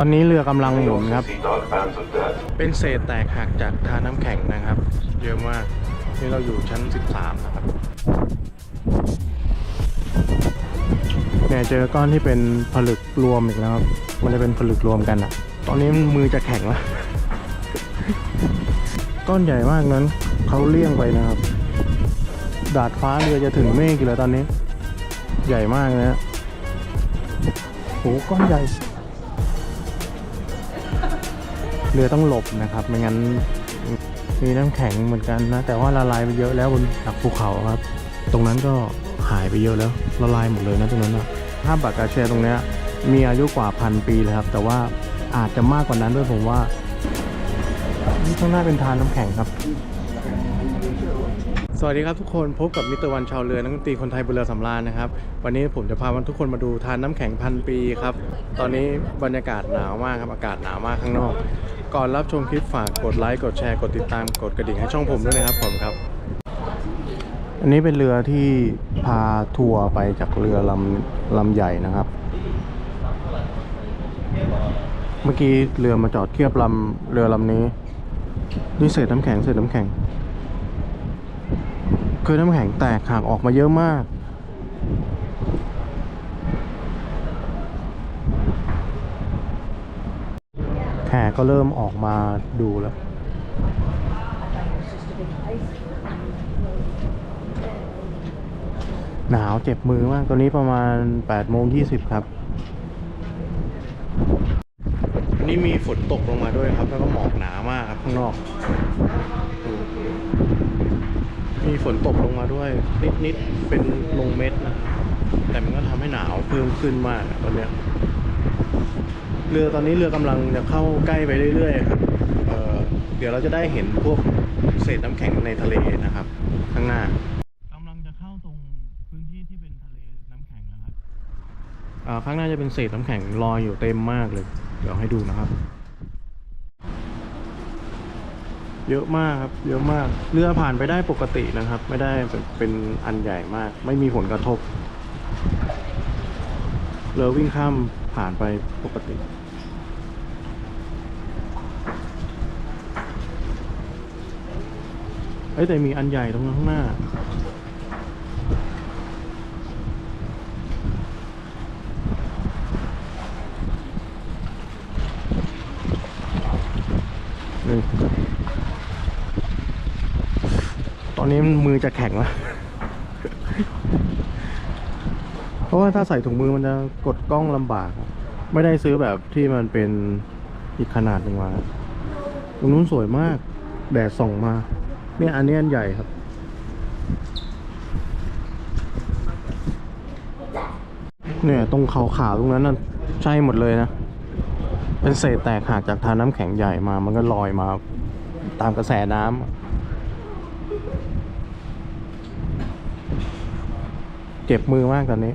ตอนนี้เรือกำลังหมุนครับ See dark bands of death. เป็นเศษแตกหักจากทานน้ำแข็งนะครับ เยอะมาก นี่เราอยู่ชั้น 13 นะครับ เนี่ยเจอก้อนที่เป็นผลึกรวมอีกแล้วครับ มันจะเป็นผลึกรวมกันอะ ตอนนี้มือจะแข็งแล้ว ก้อนใหญ่มากนั้นเขาเลี่ยงไปนะครับ ดาดฟ้าเรือจะถึงเมฆอยู่แล้วตอนนี้ ใหญ่มากนะฮะโหก้อนใหญ่ เรือต้องหลบนะครับ ไม่งั้นมีน้ำแข็งเหมือนกันนะ แต่ว่าละลายไปเยอะแล้วบนหลักภูเขาครับ ตรงนั้นก็หายไปเยอะแล้วละลายหมดเลยนะตรงนั้นนะภาพบักกาเชตรงเนี้ยมีอายุกว่าพันปีเลยครับ แต่ว่าอาจจะมากกว่านั้นด้วยผมว่านี่ข้างหน้าเป็นทานน้ำแข็งครับ สวัสดีครับทุกคนพบกับมิเตอร์วันชาวเรือนักดนตรีคนไทยบนเรือสำราญนะครับ วันนี้ผมจะพาทุกคนมาดูทานน้ำแข็งพันปีครับ ตอนนี้บรรยากาศหนาวมากครับอากาศหนาวมากข้างนอก ก่อนรับชมคลิปฝากกดไลค์กดแชร์กดติดตามกดกระดิ่งให้ช่องผมด้วยนะครับผมครับ อันนี้เป็นเรือที่พาทัวร์ไปจากเรือลำลำใหญ่นะครับ เมื่อกี้เรือมาจอดเทียบลำเรือลำนี้นี่เศษน้ำแข็งเศษน้ำแข็งคือน้ำแข็งแตกหักออกมาเยอะมาก แขกก็เริ่มออกมาดูแล้ว หนาวเจ็บมือมากตอนนี้ประมาณ8โมง20 ครับ นี่มีฝนตกลงมาด้วยครับ แล้วก็หมอกหนามากครับข้างนอกดูมีฝนตกลงมาด้วย นิด ๆ เป็นลงเม็ดนะแต่มันก็ทำให้หนาวเพิ่มขึ้นมากอะตอนเนี้ย เรือตอนนี้เรือกำลังจะเข้าใกล้ไปเรื่อยๆครับเอ่อเดี๋ยวเราจะได้เห็นพวกเศษน้ำแข็งในทะเลนะครับ ข้างหน้ากำลังจะเข้าตรงพื้นที่ที่เป็นทะเลน้ำแข็งนะครับอ่าข้างหน้าจะเป็นเศษน้ำแข็งลอยอยู่เต็มมากเลย เดี๋ยวให้ดูนะครับ เยอะมากครับ เยอะมาก เรือผ่านไปได้ปกตินะครับ ไม่ได้เป็นเป็นอันใหญ่มาก ไม่มีผลกระทบ เรือวิ่งข้ามผ่านไปปกติ เอ้ยแต่มีอันใหญ่ตรงข้างหน้า ตอนนี้มือจะแข็งแล้ว เพ ราะว่าถ้าใส่ถุงมือมันจะกดกล้องลำบากครับไม่ได้ซื้อแบบที่มันเป็นอีกขนาดหนึ่งมาตรงนู้นสวยมาก แดดส่องมา เนี่ยอันนี้อันใหญ่ครับ เนี่ยตรงขาวตรงนั้นน่ะใช่หมดเลยนะ เป็นเศษแตกหักจากทานน้ำแข็งใหญ่มา มันก็ลอยมาตามกระแสน้ำเจ็บมือมากตอนนี้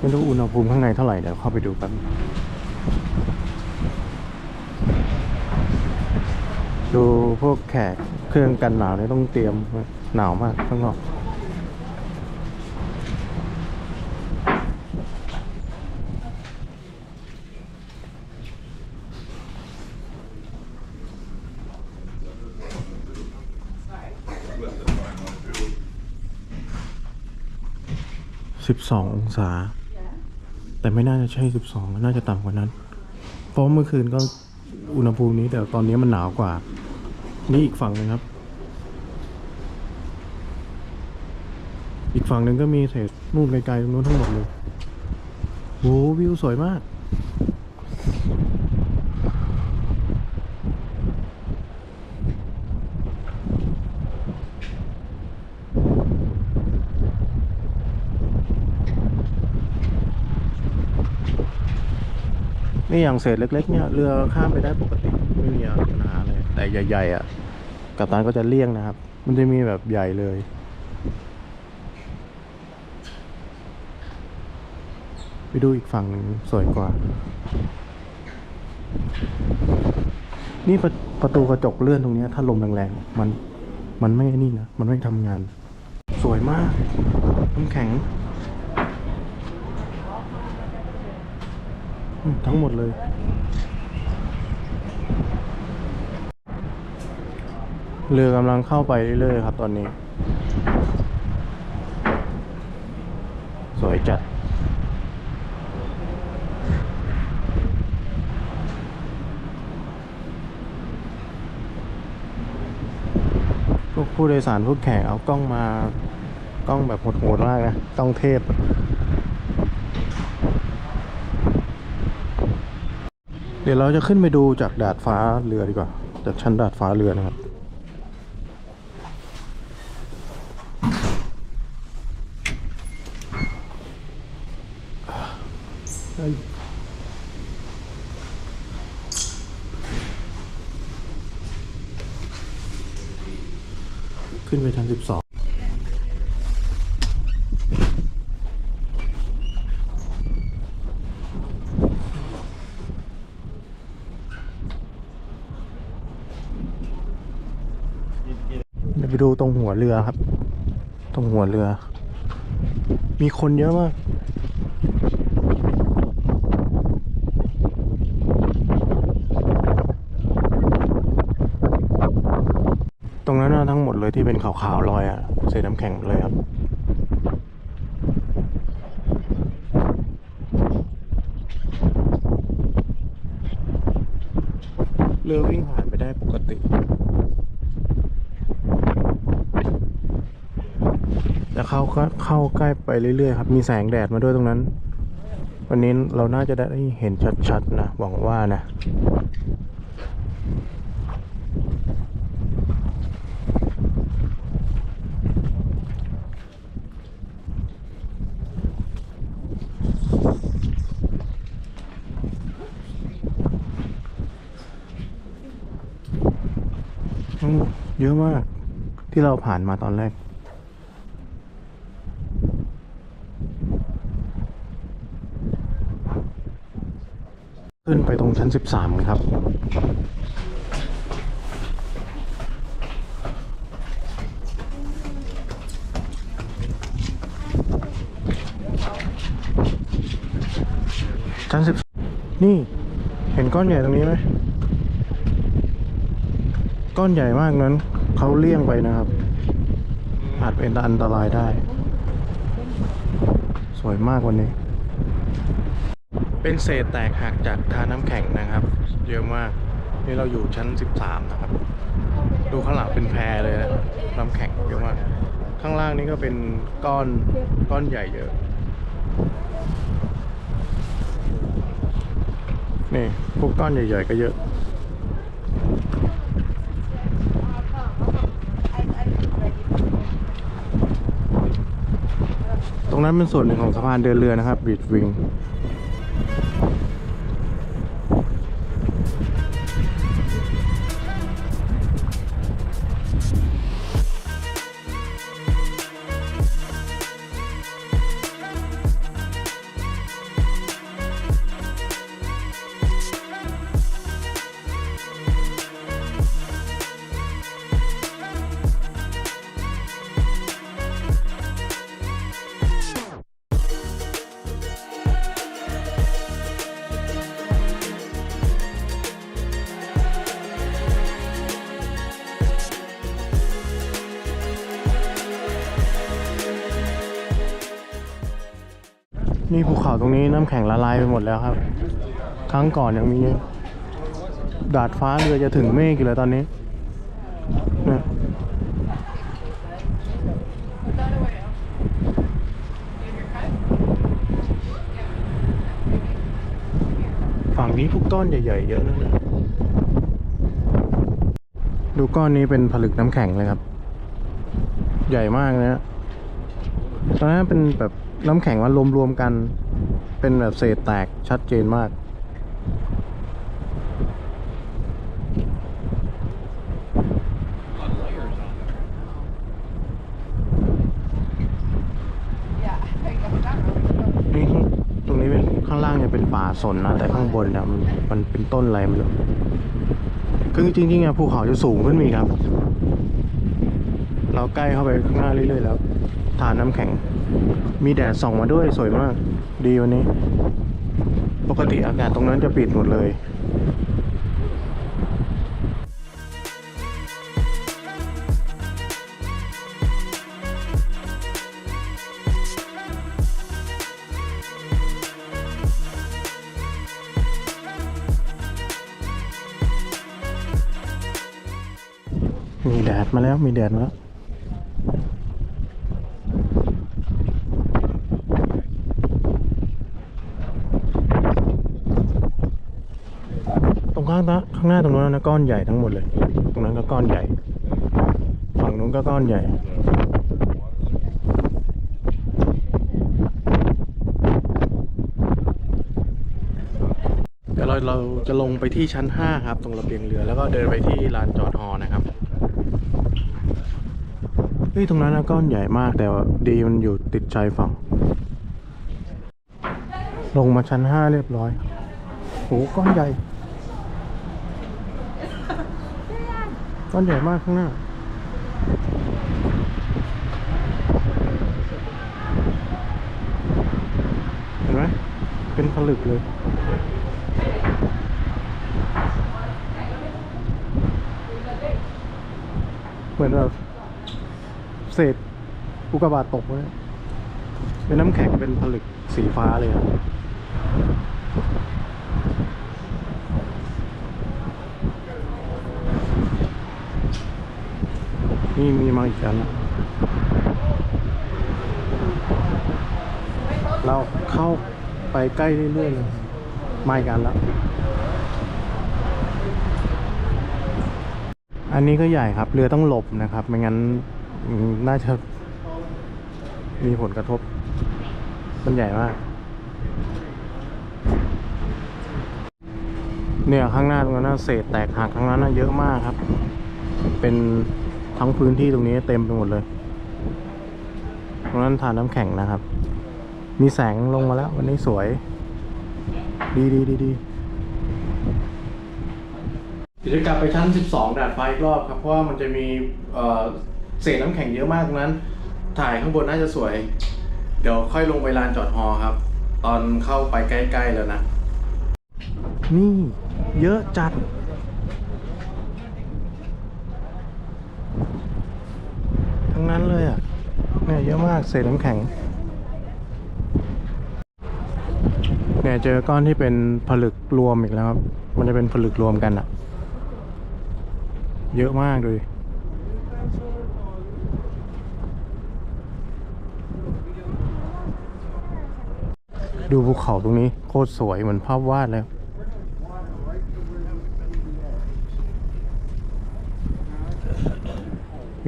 ไม่รู้อุณหภูมิข้างในเท่าไหร่เดี๋ยวเข้าไปดูแป๊บดูพวกแขกเครื่องกันหนาวเนี่ยต้องเตรียมหนาวมากข้างนอกสิบสององศา แต่ไม่น่าจะใช่ 12 น่าจะต่ำกว่านั้น เพราะเมื่อคืนก็อุณหภูมินี้ แต่ตอนนี้มันหนาวกว่า นี่อีกฝั่งหนึ่งครับ อีกฝั่งหนึ่งก็มีเศษนู่นไกลๆตรงนู้นทั้งหมดเลยโหวิวสวยมาก นี่อย่างเศษเล็ก ๆ เนี่ยเรือข้ามไปได้ปกติไม่มีปัญหาเลยแต่ใหญ่ๆอะกัปตันก็จะเลี่ยงนะครับ มันจะมีแบบใหญ่เลยไปดูอีกฝั่งหนึ่งสวยกว่า นี่ประประตูกระจกเลื่อนตรงนี้ถ้าลมแรงๆ มัน มันไม่นี่นะ มันไม่ทำงาน สวยมากน้ำแข็งอืม ทั้งหมดเลย เรือกำลังเข้าไปเรื่อยๆครับตอนนี้ สวยจัดพวกผู้โดยสารพวกแขกเอากล้องมากล้องแบบโหดๆมากนะกล้องเทพ เดี๋ยวเราจะขึ้นไปดูจากดาดฟ้าเรือดีกว่า จากชั้นดาดฟ้าเรือนะครับ ขึ้นไปชั้นสิบสองเดูตรงหัวเรือครับ ตรงหัวเรือ มีคนเยอะมากตรงนั้นนะทั้งหมดเลยที่เป็นขาวๆลอยอะเศษน้ำแข็งหมดเลยครับ เรือวิ่งผ่านไปได้ปกติ แต่ เข้าก็เข้าใกล้ไปเรื่อยๆครับ มีแสงแดดมาด้วยตรงนั้น วันนี้เราน่าจะได้เห็นชัดๆนะ หวังว่านะเยอะมากที่เราผ่านมาตอนแรก ขึ้นไปตรงชั้นสิบสามครับ ชั้นสิบนี่ เห็นก้อนใหญ่ตรงนี้ไหม ก้อนใหญ่มากนั้น เขาเลี่ยงไปนะครับ อาจเป็นอันตรายได้ สวยมากวันนี้ เป็นเศษแตกหักจากทาน้ำแข็งนะครับ เยอะมากนี่เราอยู่ชั้น 13 นะครับ ดูข้างหลังเป็นแพรเลยนะน้ำแข็งเยอะมากข้างล่างนี่ก็เป็นก้อนก้อนใหญ่เยอะ นี่พวกก้อนใหญ่ ๆ ก็เยอะตรงนั้นเป็นส่วนหนึ่งของสะพานเดินเรือนะครับบีดวิง นี่ภูเขาตรงนี้น้ำแข็งละลายไปหมดแล้วครับ ครั้งก่อนยังมี ดาดฟ้าเรือจะถึงเมฆอยู่เลยตอนนี้ฝั่งนี้พวกก้อนใหญ่ ๆ เยอะนะเนี่ยดูก้อนนี้เป็นผลึกน้ำแข็งเลยครับ ใหญ่มากนะฮะ ตอนนั้นเป็นแบบน้ำแข็งมารวมๆกัน เป็นแบบเศษแตกชัดเจนมาก นี่ข้างตรงนี้เป็นข้างล่างเนี่ยเป็นป่าสนนะ แต่ข้างบนเนี่ยมันมันเป็นต้นอะไรไม่รู้คือจริงๆอะภูเขาจะสูงขึ้นมีครับ เราใกล้เข้าไปข้างหน้าเรื่อยๆแล้ว ฐานน้ำแข็ง มีแดดส่องมาด้วยสวยมาก ดีวันนี้ ปกติอากาศตรงนั้นจะปิดหมดเลยมีแดดมาแล้วมีแดดมาแล้ว ตรงข้างนะข้างหน้าตรงนู้นนะ ก้อนใหญ่ทั้งหมดเลย ตรงนั้นก็ก้อนใหญ่ ฝั่งนู้นก็ก้อนใหญ่เดี๋ยวเราเราจะลงไปที่ชั้น 5 ครับ ตรงระเบียงเรือแล้วก็เดินไปที่ลานจอดฮอนะครับเฮ้ยตรงนั้นนะก้อนใหญ่มากแต่ดีมันอยู่ติดชายฝั่ง ลงมาชั้น 5 เรียบร้อยโหก้อนใหญ่ ก้อนใหญ่มากข้างหน้าเห็นไหมเป็นผลึกเลยเหมือนแบบเศษอุกกาบาตตกเลยเป็นน้ำแข็งเป็นผลึกสีฟ้าเลยครับ นี่มีมาอีกอันเราเข้าไปใกล้เรื่อยๆเลยมาอีกอันแล้ว อันนี้ก็ใหญ่ครับ เรือต้องหลบนะครับ ไม่งั้นน่าจะมีผลกระทบ มันใหญ่มาก เนี่ยข้างหน้าตรงนั้นเศษแตกหักข้างนั้นเยอะมากครับ เป็น ทั้งพื้นที่ตรงนี้เต็มไปหมดเลย ตรงนั้นทานน้ำแข็งนะครับ มีแสงลงมาแล้ว วันนี้สวย ดีดีดีดีเดี๋ยวจะกลับไปชั้น 12 ดาดฟ้าอีกรอบครับ เพราะว่ามันจะมีเอ่อเศษน้ำแข็งเยอะมากตรงนั้น ถ่ายข้างบนน่าจะสวย เดี๋ยวค่อยลงไปลานจอดฮอครับ ตอนเข้าไปใกล้ ๆ แล้วนะ นี่ เยอะจัด ทั้ง นั้นเลยอะเนี่ยเยอะมากเศษน้ำแข็งเนี่ยเจอก้อนที่เป็นผลึกรวมอีกแล้วครับ มันจะเป็นผลึกรวมกันอะ เยอะมากเลยดูภูเขาตรงนี้โคตรสวยเหมือนภาพวาดเลย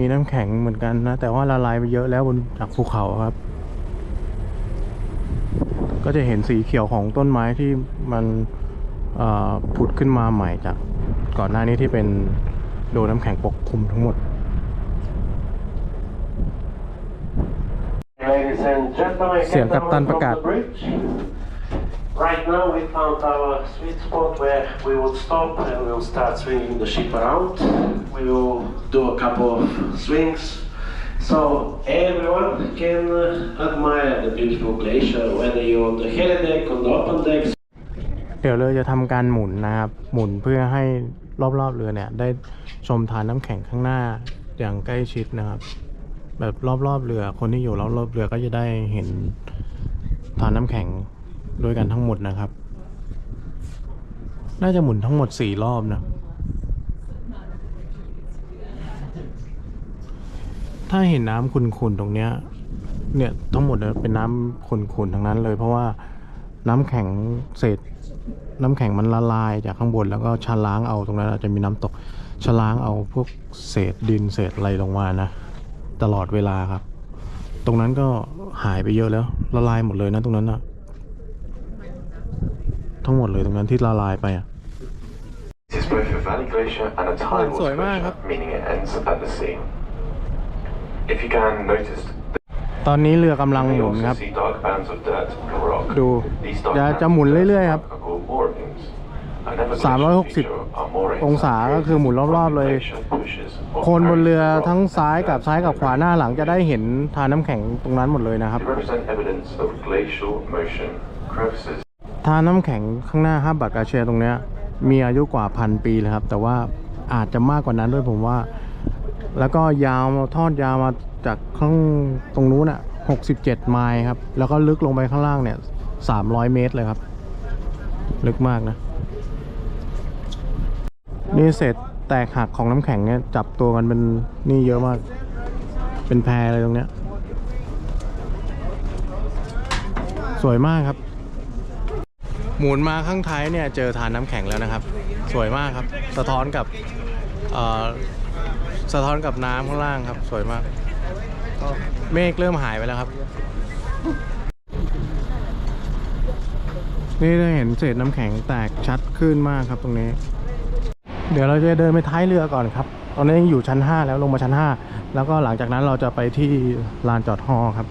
มีน้ำแข็งเหมือนกันนะ แต่ว่าละลายไปเยอะแล้วบนจากภูเขาครับ ก็จะเห็นสีเขียวของต้นไม้ที่มันเอ่อผุดขึ้นมาใหม่จากก่อนหน้านี้ที่เป็นโดนน้ำแข็งปกคลุมทั้งหมด Ladies and gentlemen, Sim, Capitán from Pacat. the bridge. Right now we found our sweet spot where we will stop and we'll start swinging the ship around. We will do a couple of swings so everyone can admire the beautiful glacier, whether you're on the helideck, on the open deck, เดี๋ยวเรือจะทำการหมุนนะครับ หมุนเพื่อให้รอบๆเรือเนี่ย ได้ชมทานน้ำแข็งข้างหน้าอย่างใกล้ชิดนะครับ แบบรอบๆเรือคนที่อยู่รอบๆเรือก็จะได้เห็นทานน้ำแข็ง ด้วยกันทั้งหมดนะครับ น่าจะหมุนทั้งหมดสี่รอบนะ ถ้าเห็นน้ำขุ่นๆตรงเนี้ย เนี่ยทั้งหมดเนี่ยเป็นน้ำขุ่นๆทั้งนั้นเลยเพราะว่าน้ำแข็งเศษน้ำแข็งมันละลายจากข้างบนแล้วก็ชะล้างเอาตรงนั้นอาจจะมีน้ำตกชะล้างเอาพวกเศษดินเศษอะไรลงมานะ ตลอดเวลาครับ ตรงนั้นก็หายไปเยอะแล้วละลายหมดเลยนะตรงนั้นอะ ทั้งหมดเลยตรงนั้นที่ละลายไปอะ This is both a valley glacier and a tidal สวยมากครับ glacier, meaning it ends at the sea. If you can notice, ตอนนี้เรือกำลัง you หมุน also ครับ see dark bands of dirt and rock. ดู These dark จะ bands จะหมุน of dirt เรื่อยๆครับ are called moorings. 360องศาก็คือหมุนรอบ ๆ เลยคนบนเรือทั้งซ้ายกับซ้ายกับขวาหน้าหลังจะได้เห็นทานน้ำแข็งตรงนั้นหมดเลยนะครับ They represent evidence of glacial motion. Crevices ทานน้ำแข็งข้างหน้าฮับบัตกาเชียตรงเนี้ยมีอายุกว่าพันปีเลยครับ แต่ว่าอาจจะมากกว่านั้นด้วยผมว่า แล้วก็ยาวทอดยาวมาจากข้างตรงนู้นอะ67ไมล์ครับ แล้วก็ลึกลงไปข้างล่างเนี่ย300เมตรเลยครับ ลึกมากนะ นี่เศษแตกหักของน้ำแข็งเนี่ยจับตัวกันเป็นนี่เยอะมาก เป็นแพรเลยตรงเนี้ย สวยมากครับ หมุนมาข้างท้ายเนี่ยเจอทานน้ำแข็งแล้วนะครับ สวยมากครับ สะท้อนกับสะท้อนกับน้ำข้างล่างครับ สวยมากเมฆเริ่มหายไปแล้วครับ นี่ได้เห็นเศษน้ำแข็งแตกชัดขึ้นมากครับตรงนี้ เดี๋ยวเราจะเดินไปท้ายเรือก่อนครับ ตอนนี้ยังอยู่ชั้น 5 แล้วลงมาชั้น 5 แล้วก็หลังจากนั้นเราจะไปที่ลานจอดฮอครับ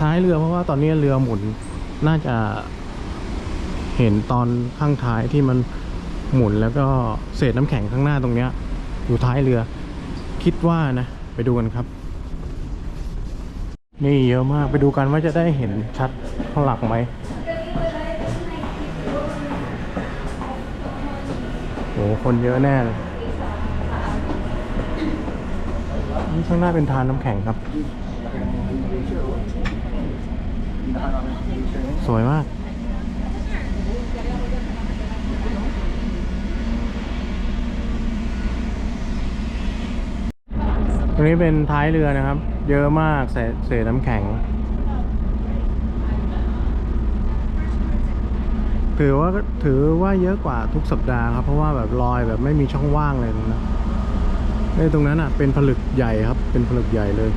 ท้ายเรือเพราะว่าตอนนี้เรือหมุนน่าจะเห็นตอนข้างท้ายที่มันหมุนแล้วก็เศษน้ำแข็งข้างหน้าตรงเนี้ย อยู่ท้ายเรือ คิดว่านะไปดูกันครับ นี่เยอะมากไปดูกันว่าจะได้เห็นชัดข้างหลังไหมโหคนเยอะแน่เลยนี่ข้างหน้าเป็นทานน้ำแข็งครับ สวยมาก ตรงนี้เป็นท้ายเรือนะครับ เยอะมากเศษน้ำแข็ง ถือว่าถือว่าเยอะกว่าทุกสัปดาห์ครับ เพราะว่าแบบรอยแบบไม่มีช่องว่างเลยนั้นในตรงนั้นอะเป็นผลึกใหญ่ครับ เป็นผลึกใหญ่เลย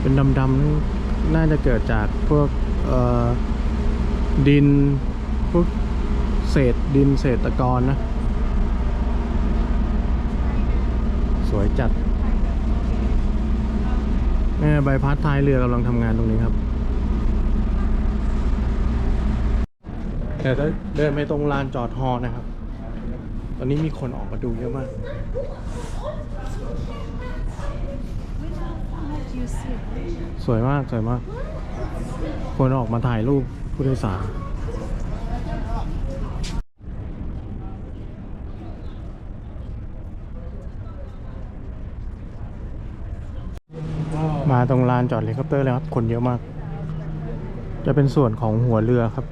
เป็นดำๆนี่ น่าจะเกิดจากพวกดิน พวกเศษดินเศษตะกอนนะ สวยจัดเนี่ยใบพัดท้ายเรือกำลังทำงานตรงนี้ครับเดี๋ยวจะเดินไปตรงลานจอดฮอนะครับ ตอนนี้มีคนออกมาดูเยอะมาก สวยมาก สวยมาก คนออกมาถ่ายรูปผู้โดยสารมาตรงลานจอดเฮลิคอปเตอร์เลยครับ คนเยอะมาก จะเป็นส่วนของหัวเรือครับ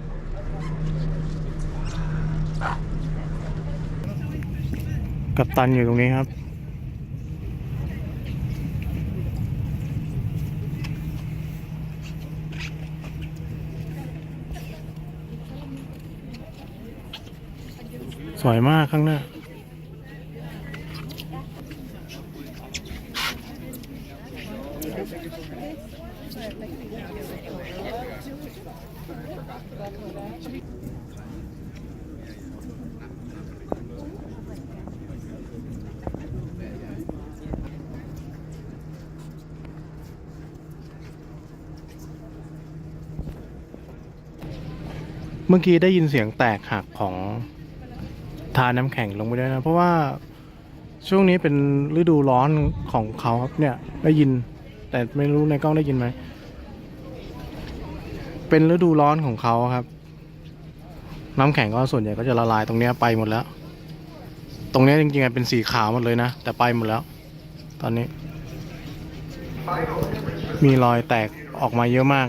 กับตันอยู่ตรงนี้ครับ สวยมากข้างหน้า เมื่อกี้ได้ยินเสียงแตกหักของ ทานน้ำแข็งลงไปด้วยนะ เพราะว่าช่วงนี้เป็นฤดูร้อนของเขาครับเนี่ยได้ยิน แต่ไม่รู้ในกล้องได้ยินไหม เป็นฤดูร้อนของเขาครับ น้ำแข็งก็ส่วนใหญ่ก็จะละลายตรงเนี้ยไปหมดแล้ว ตรงเนี้ยจริงๆเป็นสีขาวหมดเลยนะ แต่ไปหมดแล้ว ตอนนี้ มีรอยแตกออกมาเยอะมาก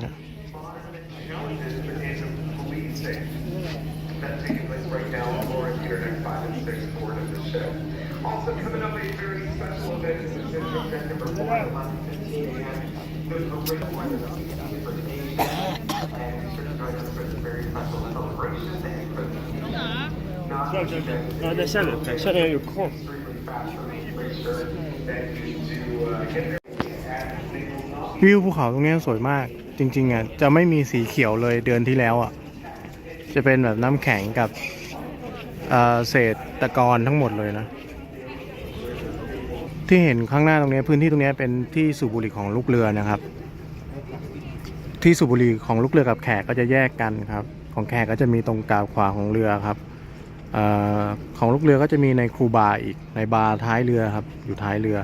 Aa, ne sen öpmek. no, no, no, วิวภูเขาตรงนี้สวยมาก จริง ๆอะจะไม่มีสีเขียวเลยเดือนที่แล้วอะ จะเป็นแบบน้ำแข็งกับเศษตะกอนทั้งหมดเลยนะ ที่เห็นข้างหน้าตรงนี้พื้นที่ตรงนี้เป็นที่สูบบุหรี่ของลูกเรือนะครับ ที่สูบบุหรี่ของลูกเรือกับแขกก็จะแยกกันครับ ของแขกก็จะมีตรงกาวขวาของเรือครับออของลูกเรือก็จะมีในครูบาร์อีกในบาร์ท้ายเรือครับอยู่ท้ายเรือ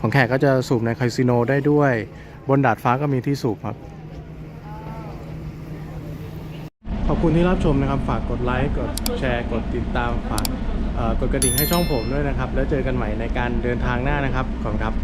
ของแขกก็จะสูบในคาสิโนได้ด้วย บนดาดฟ้าก็มีที่สูบครับขอบคุณที่รับชมนะครับ ฝากกดไลค์ กดแชร์ กดติดตาม ฝาก กดกระดิ่งให้ช่องผมด้วยนะครับ แล้วเจอกันใหม่ในการเดินทางหน้านะครับขอบคุณครับ